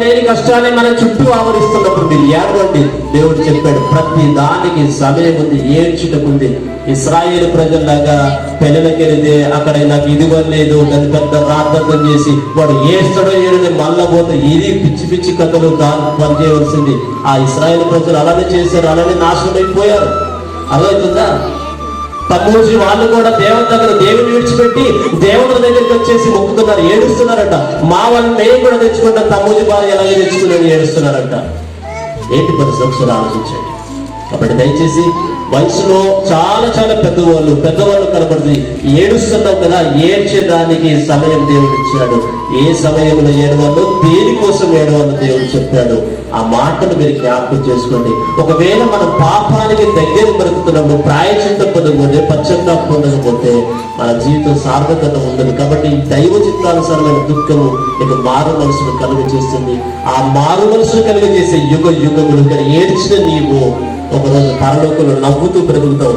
లేని కష్టాన్ని మన చుట్టూ ఆవరిస్తున్నప్పుడు మీరు ఏడవండి దేవుడు చెప్పాడు ప్రతి దానికి సమయం ఉంది ఏడ్చుటకుంది. ఇస్రాయేల్ ప్రజల్లాగా పెళ్ళకి వెళితే అక్కడ నాకు ఇదిగో లేదు. దాని పెద్ద ప్రార్థన చేసి వాడు ఏస్తాడో ఏడని మళ్ళా పోతే ఇది పిచ్చి పిచ్చి కథలు దాన్ని పని చేయవలసింది ఆ ఇస్రాయేల్ ప్రజలు అలానే చేశారు అలానే నాశనం అయిపోయారు అర్థమవుతుందా? తమ్మూజి వాళ్ళు కూడా దేవుని దగ్గర దేవుని విడిచిపెట్టి దేవుని దగ్గరికి వచ్చేసి మొక్కుతున్నారు ఏడుస్తున్నారట. మా వాళ్ళు మేము కూడా తెచ్చుకుంటా తమ్మూజి భార్య ఎలాగే తెచ్చుకున్నాను ఏడుస్తున్నారట. ఏంటి పరిస్థితి? ఒకసారి ఆలోచించండి. కాబట్టి దయచేసి వయసులో చాలా చాలా పెద్దవాళ్ళు పెద్దవాళ్ళు కనబడుతుంది ఏడుస్తున్నాం కదా ఏడ్చేదానికి సమయం దేవుడు ఇచ్చాడు. ఏ సమయంలో ఏడవాలో దేనికోసం ఏడవాలో దేవుడు చెప్పాడు. ఆ మాటను మీరు జ్ఞాపకం చేసుకోండి. ఒకవేళ మనం పాపానికి దగ్గర బ్రతుకుతున్నప్పుడు ప్రాయచిత్తం పొందకపోతే పశ్చాత్తాపం పొందకపోతే మన జీవితం సార్థకత ఉండదు కాబట్టి ఈ దైవ చిత్తానుసారమైన దుఃఖము నీకు మారు మనసును కలుగ చేస్తుంది ఆ మారు మనసును కలుగ చేసే యుగ యుగములు ఏడ్చిన నీవు ఒకరోజు పరలోకంలో నవ్వుతూ బ్రతుకుతావు.